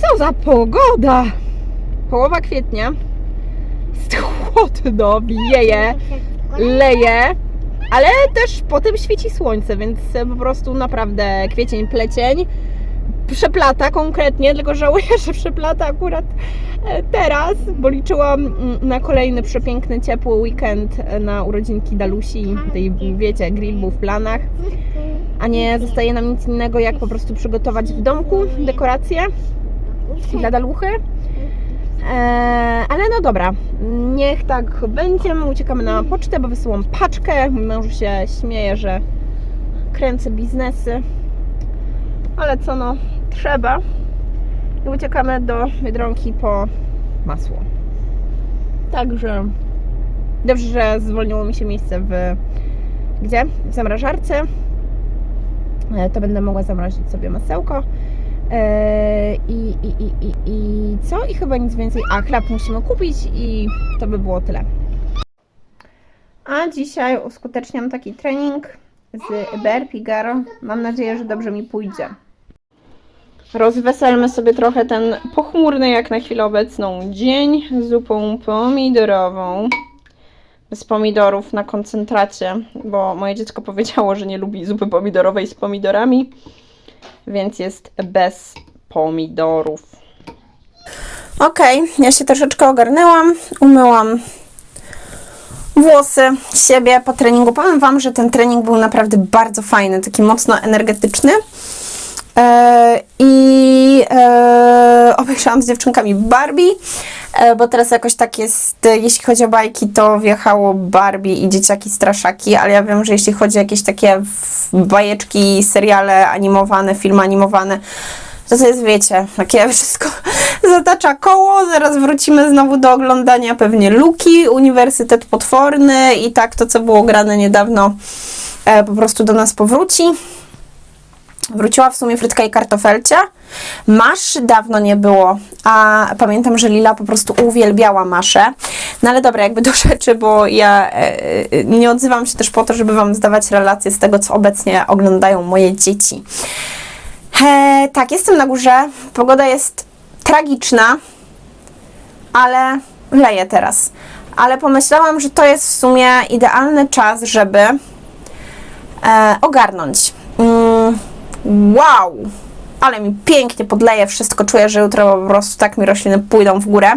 Co za pogoda! Połowa kwietnia. Jest chłodno, wieje, leje, ale też potem świeci słońce, więc po prostu naprawdę kwiecień, plecień. Przeplata konkretnie, tylko żałuję, że przeplata akurat e, teraz, bo liczyłam mm, na kolejny przepiękny, ciepły weekend e, na urodzinki Dalusi. Tej, wiecie, grill był w planach a nie zostaje nam nic innego, jak po prostu przygotować w domku dekoracje dla daluchy. Eee, ale no dobra, niech tak będzie. My Uciekamy na pocztę, bo wysyłam paczkę. Mój mąż się śmieje, że kręcę biznesy. Ale co no, trzeba. I uciekamy do Biedronki po masło. Także dobrze, że zwolniło mi się miejsce w gdzie? W zamrażarce. E, to będę mogła zamrozić sobie masełko. E, I, i, i, i, I co? I chyba nic więcej. A chleb musimy kupić i to by było tyle. A dzisiaj uskuteczniam taki trening z Bear Pigar. Mam nadzieję, że dobrze mi pójdzie. Rozweselmy sobie trochę ten pochmurny, jak na chwilę obecną, dzień zupą pomidorową z pomidorów na koncentracie, bo moje dziecko powiedziało, że nie lubi zupy pomidorowej z pomidorami, więc jest bez pomidorów. Okej, ja się troszeczkę ogarnęłam, umyłam włosy siebie po treningu. Powiem Wam, że ten trening był naprawdę bardzo fajny, taki mocno energetyczny. E, I e, obejrzałam z dziewczynkami Barbie, bo teraz jakoś tak jest, e, jeśli chodzi o bajki, to wjechało Barbie i dzieciaki straszaki, ale ja wiem, że jeśli chodzi o jakieś takie bajeczki, seriale animowane, filmy animowane, to to jest, wiecie, takie wszystko zatacza koło, zaraz wrócimy znowu do oglądania pewnie Luki, Uniwersytet Potworny i tak to, co było grane niedawno, e, po prostu do nas powróci. Wróciła w sumie frytka i kartofelcia. Masz dawno nie było, a pamiętam, że Lila po prostu uwielbiała maszę. No ale dobra, jakby do rzeczy, bo ja e, e, nie odzywam się też po to, żeby Wam zdawać relacje z tego, co obecnie oglądają moje dzieci. E, tak, jestem na górze. Pogoda jest tragiczna, ale leje teraz. Ale pomyślałam, że to jest w sumie idealny czas, żeby e, ogarnąć. Wow! Ale mi pięknie podleje wszystko, czuję, że jutro po prostu tak mi rośliny pójdą w górę.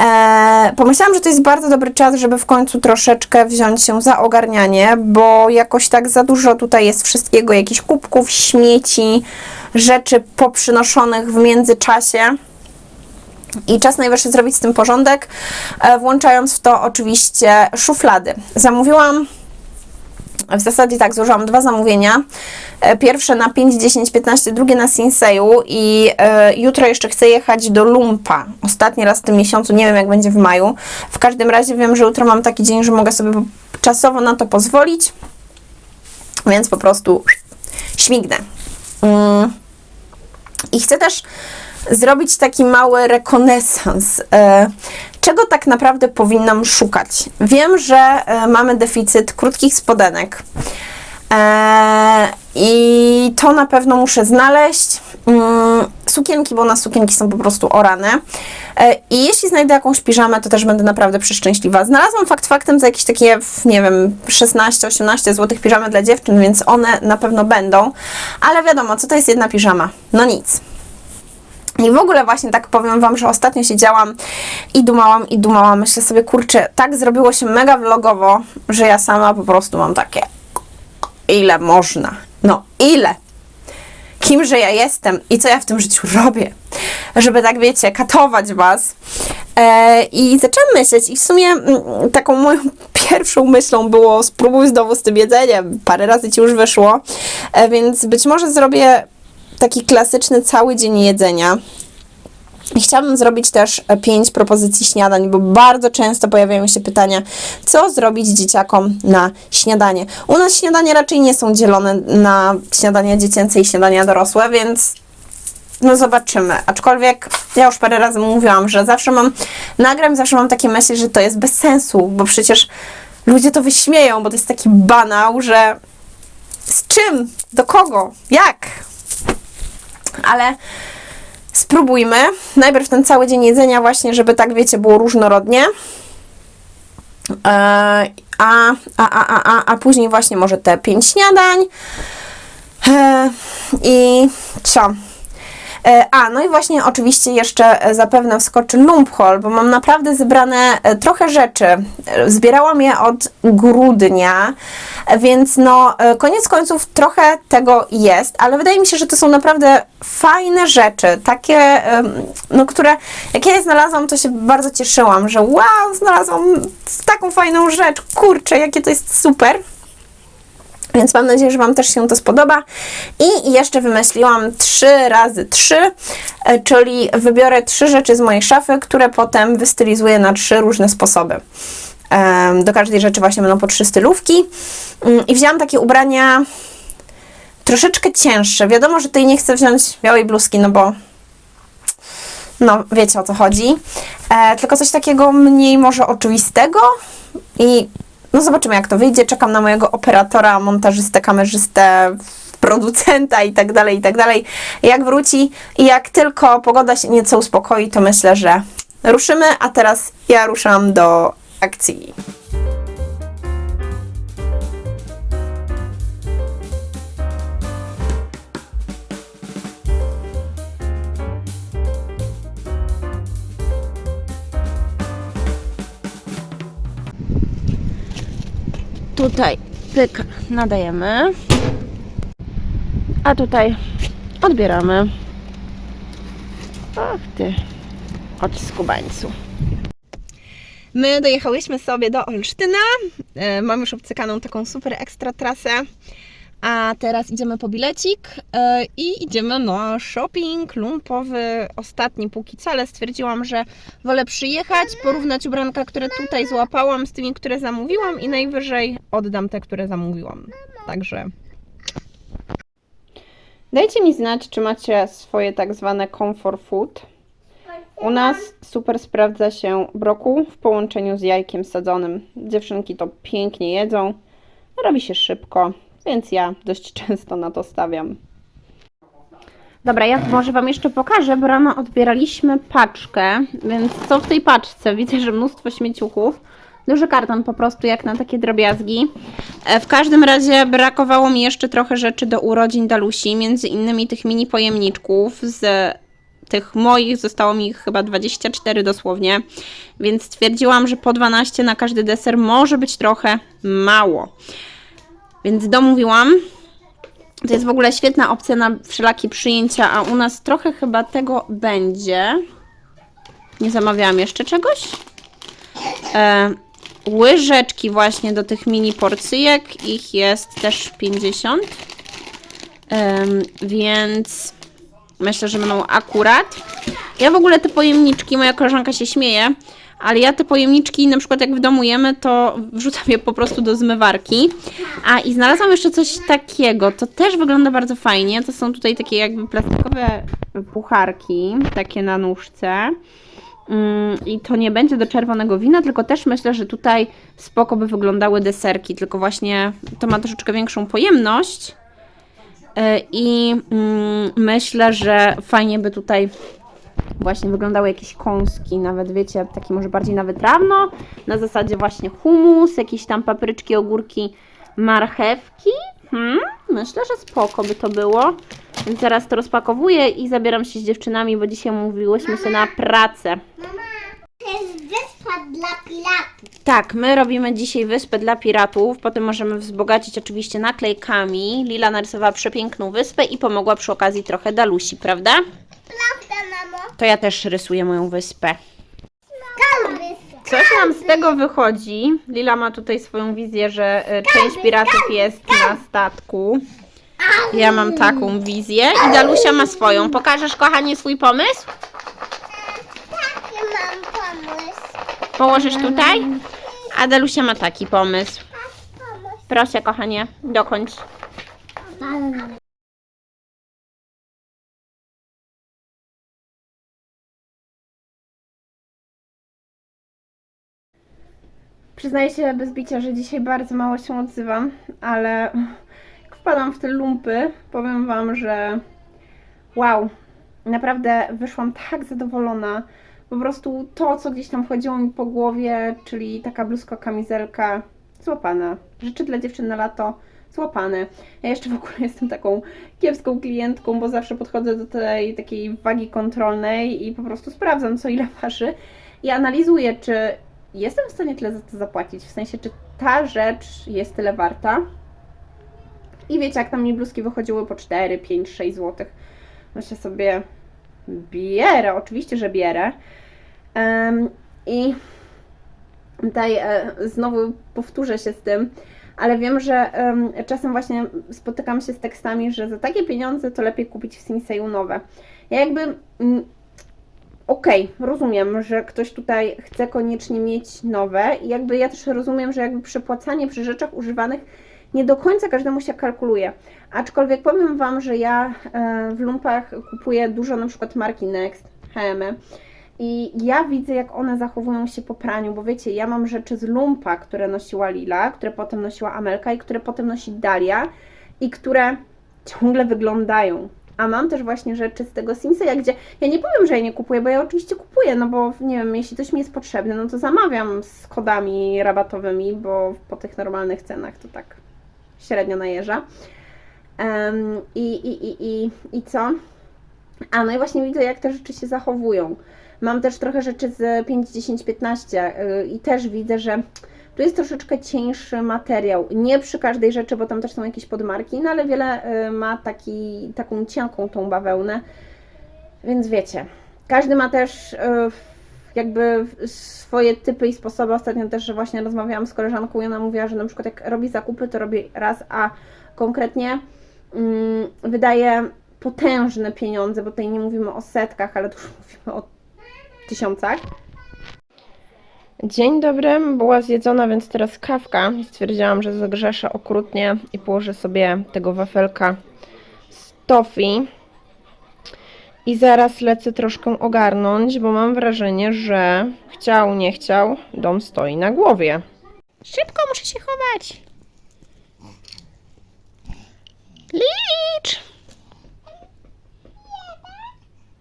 E, pomyślałam, że to jest bardzo dobry czas, żeby w końcu troszeczkę wziąć się za ogarnianie, bo jakoś tak za dużo tutaj jest wszystkiego, jakichś kubków, śmieci, rzeczy poprzynoszonych w międzyczasie. I czas najwyższy zrobić z tym porządek, e, włączając w to oczywiście szuflady. Zamówiłam w zasadzie tak, złożyłam dwa zamówienia. E, Pierwsze na 5, 10, 15, drugie na Sinseju i e, jutro jeszcze chcę jechać do Lumpa. Ostatni raz w tym miesiącu, nie wiem jak będzie w maju. W każdym razie wiem, że jutro mam taki dzień, że mogę sobie czasowo na to pozwolić, więc po prostu śmignę. Mm. I chcę też zrobić taki mały rekonesans. E, czego tak naprawdę powinnam szukać? Wiem, że e, mamy deficyt krótkich spodenek. E, I to na pewno muszę znaleźć. Mm, sukienki, bo na sukienki są po prostu orane. E, I jeśli znajdę jakąś piżamę, to też będę naprawdę przeszczęśliwa. Znalazłam fakt faktem za jakieś takie, nie wiem, 16-18 zł piżamy dla dziewczyn, więc one na pewno będą. Ale wiadomo, co to jest jedna piżama? No nic. I w ogóle właśnie tak powiem Wam, że ostatnio siedziałam i dumałam, i dumałam. Myślę sobie, kurczę, tak zrobiło się mega vlogowo, że ja sama po prostu mam takie ile można? No, ile? Kimże ja jestem i co ja w tym życiu robię? Żeby tak, wiecie, katować Was. E, I zaczęłam myśleć i w sumie mm, taką moją pierwszą myślą było spróbuj znowu z tym jedzeniem. Parę razy Ci już wyszło, e, więc być może zrobię taki klasyczny cały dzień jedzenia. Chciałabym zrobić też e, pięć propozycji śniadań, bo bardzo często pojawiają się pytania, co zrobić dzieciakom na śniadanie. U nas śniadania raczej nie są dzielone na śniadania dziecięce i śniadania dorosłe, więc no zobaczymy. Aczkolwiek ja już parę razy mówiłam, że zawsze mam, nagram, zawsze mam takie myśli, że to jest bez sensu, bo przecież ludzie to wyśmieją, bo to jest taki banał, że z czym? Do kogo? Jak? Ale spróbujmy. Najpierw ten cały dzień jedzenia właśnie, żeby tak, wiecie, było różnorodnie. E, a, a, a, a, a, a później właśnie może te pięć śniadań. E, I co? E, A, no i właśnie oczywiście jeszcze e, zapewne wskoczy Lump bo mam naprawdę zebrane e, trochę rzeczy. Zbierałam je od grudnia, więc no koniec końców trochę tego jest, ale wydaje mi się, że to są naprawdę fajne rzeczy, takie, no które jak ja je znalazłam, to się bardzo cieszyłam, że wow, znalazłam taką fajną rzecz, kurczę, jakie to jest super. Więc mam nadzieję, że Wam też się to spodoba. I jeszcze wymyśliłam 3 razy 3, e, czyli wybiorę trzy rzeczy z mojej szafy, które potem wystylizuję na trzy różne sposoby. Do każdej rzeczy właśnie będą po trzy stylówki. Mm, I wzięłam takie ubrania troszeczkę cięższe. Wiadomo, że tutaj nie chcę wziąć białej bluzki, no bo no wiecie o co chodzi. E, tylko coś takiego mniej może oczywistego i no zobaczymy jak to wyjdzie. Czekam na mojego operatora, montażystę, kamerzystę, producenta i tak dalej, i tak dalej. Jak wróci i jak tylko pogoda się nieco uspokoi, to myślę, że ruszymy, a teraz ja ruszam do akcji. Tutaj pyk nadajemy, a tutaj odbieramy. Och ty, od skubańcu. My dojechałyśmy sobie do Olsztyna. E, Mam już obcykaną taką super ekstra trasę. A teraz idziemy po bilecik e, i idziemy na shopping lumpowy. Ostatni póki co, ale stwierdziłam, że wolę przyjechać, porównać ubranka, które tutaj złapałam z tymi, które zamówiłam i najwyżej oddam te, które zamówiłam. Także Dajcie mi znać, czy macie swoje tak zwane comfort food. U nas super sprawdza się brokuł w połączeniu z jajkiem sadzonym. Dziewczynki to pięknie jedzą, robi się szybko, więc ja dość często na to stawiam. Dobra, ja może Wam jeszcze pokażę, bo rano odbieraliśmy paczkę, więc co w tej paczce? Widzę, że mnóstwo śmieciuchów. Duży karton po prostu, jak na takie drobiazgi. E, W każdym razie brakowało mi jeszcze trochę rzeczy do urodzin Dalusi, między innymi tych mini pojemniczków z tych moich, zostało mi chyba 24 dosłownie, więc stwierdziłam, że po 12 na każdy deser może być trochę mało. Więc domówiłam. To jest w ogóle świetna opcja na wszelakie przyjęcia, a u nas trochę chyba tego będzie. Nie zamawiałam jeszcze czegoś. E, łyżeczki właśnie do tych mini porcyjek. Ich jest też 50. Em, więc myślę, że będą akurat. Ja w ogóle te pojemniczki, moja koleżanka się śmieje, ale ja te pojemniczki, na przykład jak w domu jemy, to wrzucam je po prostu do zmywarki. A i znalazłam jeszcze coś takiego, to też wygląda bardzo fajnie. To są tutaj takie jakby plastikowe pucharki, takie na nóżce. Mm, I to nie będzie do czerwonego wina, tylko też myślę, że tutaj spoko by wyglądały deserki, tylko właśnie to ma troszeczkę większą pojemność. E, I mm, myślę, że fajnie by tutaj właśnie wyglądały jakieś kąski, nawet wiecie, takie może bardziej na wytrawno, na zasadzie właśnie humus, jakieś tam papryczki, ogórki, marchewki. Hmm, myślę, że spoko by to było. Więc zaraz to rozpakowuję i zabieram się z dziewczynami, bo dzisiaj mówiłyśmy się na pracę. To jest wyspa dla piratów. Tak, my robimy dzisiaj wyspę dla piratów, potem możemy wzbogacić oczywiście naklejkami. Lila narysowała przepiękną wyspę i pomogła przy okazji trochę Dalusi, prawda? Prawda, mamo? To ja też rysuję moją wyspę. Kalby. Coś nam z tego wychodzi. Lila ma tutaj swoją wizję, że e, część piratów jest na statku. Ja mam taką wizję i Dalusia ma swoją. Pokażesz, kochanie, swój pomysł? Taki mam pomysł. Położysz tutaj? A Dalusia ma taki. Pomysł. Proszę, kochanie, dokończ. Przyznaję się bez bicia, że dzisiaj bardzo mało się odzywam, ale jak wpadłam w te lumpy, powiem Wam, że wow, naprawdę wyszłam tak zadowolona. Po prostu to, co gdzieś tam chodziło mi po głowie, czyli taka bluzka, kamizelka, złapana. Rzeczy dla dziewczyn na lato, złapane. Ja jeszcze w ogóle jestem taką kiepską klientką, bo zawsze podchodzę do tej takiej wagi kontrolnej i po prostu sprawdzam, co ile waży i analizuję, czy jestem w stanie tyle za to zapłacić, w sensie, czy ta rzecz jest tyle warta. I wiecie, jak tam mi bluzki wychodziły po 4, 5, 6 zł. Myślę sobie, bierę, oczywiście, że bierę. Em, I tutaj e, znowu powtórzę się z tym, ale wiem, że em, czasem właśnie spotykam się z tekstami, że za takie pieniądze to lepiej kupić w Sinseju nowe. Ja jakby mm, okej, rozumiem, że ktoś tutaj chce koniecznie mieć nowe i jakby ja też rozumiem, że jakby przepłacanie przy rzeczach używanych nie do końca każdemu się kalkuluje. Aczkolwiek powiem Wam, że ja e, w lumpach kupuję dużo na przykład marki Next, H&M i ja widzę, jak one zachowują się po praniu, bo wiecie, ja mam rzeczy z lumpa, które nosiła Lila, które potem nosiła Amelka i które potem nosi Dalia i które ciągle wyglądają. A mam też właśnie rzeczy z tego Simseya, gdzie ja nie powiem, że ja nie kupuję, bo ja oczywiście kupuję, no bo nie wiem, jeśli coś mi jest potrzebne, no to zamawiam z kodami rabatowymi, bo po tych normalnych cenach to tak średnio najeża. Em, i, i, i, i, I co? A no i właśnie widzę, jak te rzeczy się zachowują. Mam też trochę rzeczy z 5, 10, 15 yy, i też widzę, że tu jest troszeczkę cieńszy materiał. Nie przy każdej rzeczy, bo tam też są jakieś podmarki, no ale wiele y, ma taki, taką cienką tą bawełnę. Więc wiecie, każdy ma też y, jakby swoje typy i sposoby. Ostatnio też właśnie rozmawiałam z koleżanką i ona mówiła, że na przykład jak robi zakupy, to robi raz, a konkretnie mm, wydaje potężne pieniądze, bo tutaj nie mówimy o setkach, ale tu już mówimy o tysiącach. Dzień dobry, była zjedzona, więc teraz kawka. I Stwierdziłam, że zagrzeszę okrutnie i położę sobie tego wafelka z toffee. I zaraz lecę troszkę ogarnąć, bo mam wrażenie, że chciał, nie chciał, dom stoi na głowie. Szybko muszę się chować. Licz!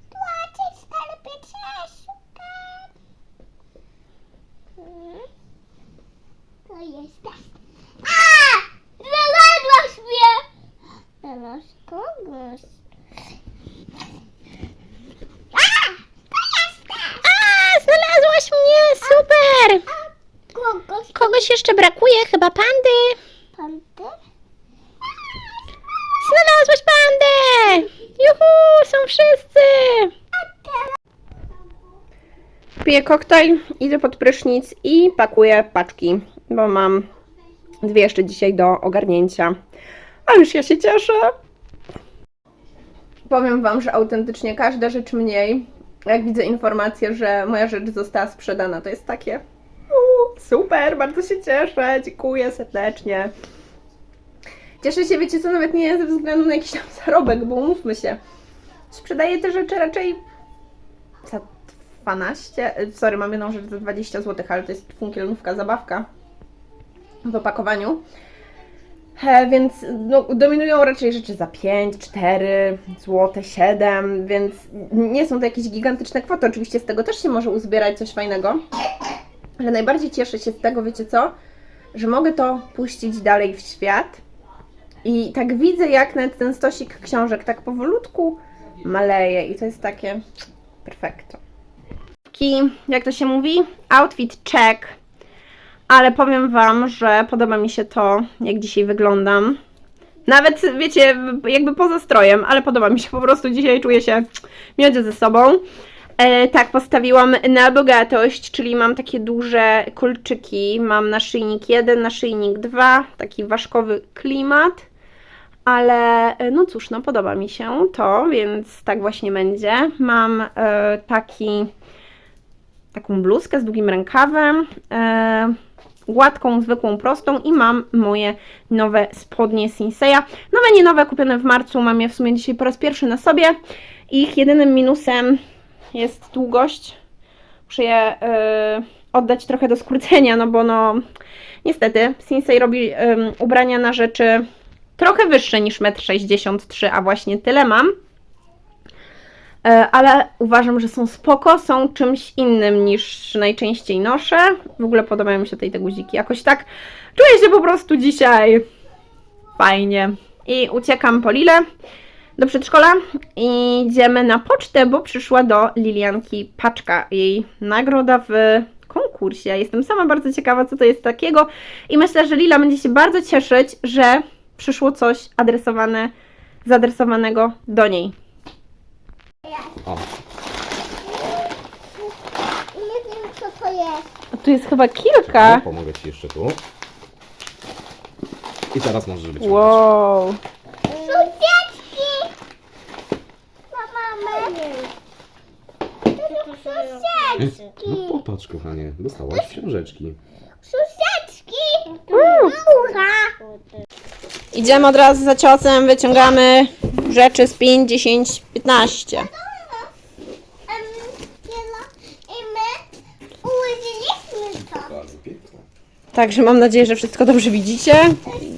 Płacić sklepie trzeba szukać. To jest tak. A! Znalazłaś mnie! Znalazł kogoś. A! To jest tak! A, znalazłaś mnie! Super! Kogoś. Kogoś jeszcze brakuje, chyba pandy. Panter? Znalazłaś pandę! Juhu, są wszyscy! Piję koktajl, idę pod prysznic i pakuję paczki, bo mam dwie jeszcze dzisiaj do ogarnięcia. A już ja się cieszę. Powiem Wam, że autentycznie każda rzecz mniej, jak widzę informację, że moja rzecz została sprzedana, to jest takie "U, super, bardzo się cieszę, dziękuję serdecznie. Cieszę się, wiecie co, nawet nie ze względu na jakiś tam zarobek, bo umówmy się. Sprzedaję te rzeczy raczej 12, e, sorry, mam jedną rzecz za 20 zł, ale to jest funkielnówka, zabawka w opakowaniu. E, więc no, dominują raczej rzeczy za 5, 4 zł, 7, więc nie są to jakieś gigantyczne kwoty. Oczywiście z tego też się może uzbierać coś fajnego. Ale najbardziej cieszę się z tego, wiecie co? Że mogę to puścić dalej w świat. I tak widzę, jak nawet ten stosik książek tak powolutku maleje i to jest takie perfekto. Taki, jak to się mówi? Outfit check. Ale powiem Wam, że podoba mi się to, jak dzisiaj wyglądam. Nawet, wiecie, jakby poza strojem, ale podoba mi się po prostu. Dzisiaj czuję się miodzie ze sobą. E, tak, postawiłam na bogatość, czyli mam takie duże kolczyki. Mam naszyjnik 1, naszyjnik 2, taki ważkowy klimat. Ale e, no cóż, no podoba mi się to, więc tak właśnie będzie. Mam e, taki, taką bluzkę z długim rękawem, e, gładką, zwykłą, prostą i mam moje nowe spodnie Sinseya. Nowe, nie nowe, kupione w marcu, mam je w sumie dzisiaj po raz pierwszy na sobie. Ich jedynym minusem jest długość. Muszę je e, oddać trochę do skrócenia, no bo no niestety Sinsei robi ubrania na rzeczy trochę wyższe niż 1,63 m, a właśnie tyle mam. E, ale uważam, że są spoko, są czymś innym niż najczęściej noszę. W ogóle podobają mi się tej te guziki. Jakoś tak czuję się po prostu dzisiaj fajnie. I uciekam po Lilę do przedszkola i idziemy na pocztę, bo przyszła do Lilianki paczka. Jej nagroda w konkursie. Jestem sama bardzo ciekawa, co to jest takiego i myślę, że Lila będzie się bardzo cieszyć, że przyszło coś adresowane, zaadresowanego do niej. O, Nie wiem co to jest. A tu jest chyba kilka. no, pomogę Ci jeszcze tu. I teraz możesz wyciągnąć. Wow. Sósieczki! Ma mamy. To są sósieczki. No popatrz kochanie, dostałaś książeczki. Sósieczki! Mucha! Idziemy od razu za ciosem, wyciągamy rzeczy z 5, 10, 15. Em, Kiela, I my ułożyliśmy to. Bardzo piękne. Także mam nadzieję, że wszystko dobrze widzicie.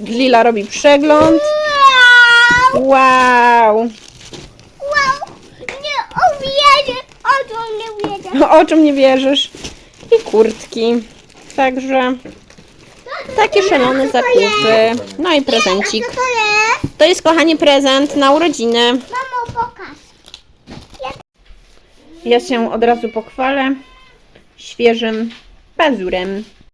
Lila robi przegląd. Wow! Wow. Wow! Nie uwierzę! O czym nie wierzę? O czym nie wierzysz? I kurtki. Także takie szalone zakupy. No i prezencik. Co to jest? To jest, kochani, prezent na urodziny. Mamo, pokaż. Ja się od razu pochwalę świeżym pazurem.